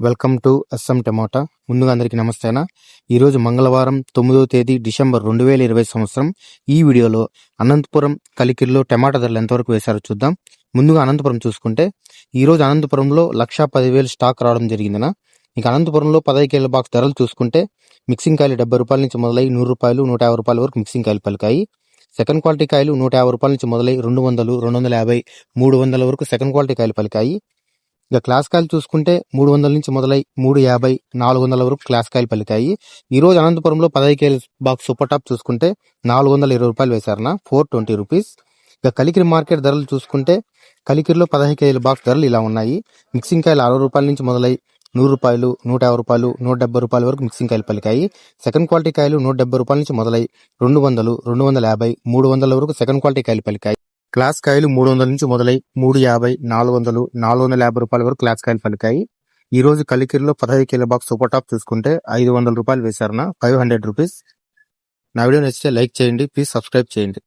Welcome to S M tomato. ముందుగా అందరికీ నమస్తేనా? ఈరోజు మంగళవారం తొమ్మిదో తేదీ డిసెంబర్ రెండు వేల ఇరవై సంవత్సరం. ఈ వీడియోలో అనంతపురం కలికిరిలో టమాటా ధరలు ఎంతవరకు వేశారో చూద్దాం. ముందుగా అనంతపురం చూసుకుంటే ఈరోజు అనంతపురంలో లక్షా పదివేలు స్టాక్ రావడం జరిగిందన ఇక అనంతపురంలో పదహై కేల బాక్స్ ధరలు చూసుకుంటే మిక్సింగ్ కాయలు డెబ్బై రూపాయల నుంచి మొదలై నూరు రూపాయలు నూట యాభై రూపాయల వరకు మిక్సింగ్ కాయలు పలికాయి. సెకండ్ క్వాలిటీ కాయలు నూట యాభై రూపాయల నుంచి మొదలై రెండు వందలు రెండు వందల యాభై మూడు వందల వరకు సెకండ్ క్వాలిటీ కాయలు పలికాయి. ఇక క్లాస్ కాయలు చూసుకుంటే మూడు వందల నుంచి మొదలై మూడు యాభై నాలుగు వందల వరకు క్లాస్ కాయలు పలికాయి. ఈ రోజు అనంతపురంలో పదహైదు కేజీ బాక్స్ సూపర్ టాప్ చూసుకుంటే నాలుగు వందల ఇరవై రూపాయలు వేశారన ఫోర్ ట్వంటీ రూపీస్. ఇక కలికిరి మార్కెట్ ధరలు చూసుకుంటే కలికిరిలో పదహైదు కేజీల బాక్స్ ధరలు ఇలా ఉన్నాయి. మిక్సింగ్ కాయలు అరవై రూపాయల నుంచి మొదలై నూరు రూపాయలు నూట యాభై రూపాయలు నూట డెబ్బై రూపాయల వరకు మిక్సింగ్ కాయలు పలికాయి. సెకండ్ క్వాలిటీ కాయలు నూట డెబ్బై రూపాయల నుంచి మొదలై రెండు వందలు రెండు వందల యాభై మూడు వందల వరకు సెకండ్ క్వాలిటీ కాయలు పలికాయి. క్లాస్ కాయలు మూడు వందల నుంచి మొదలై మూడు యాభై నాలుగు వందలు నాలుగు వందల యాభై రూపాయల వరకు క్లాస్ కాయలు పలికాయి. ఈ రోజు కలికిరిలో పదహైదు కిలో బాక్స్ సూపర్ టాప్ చూసుకుంటే ఐదు వందల రూపాయలు వేశారన ఫైవ్ హండ్రెడ్ రూపీస్. నా వీడియో నచ్చితే లైక్ చేయండి ప్లీజ్ సబ్స్క్రైబ్ చేయండి.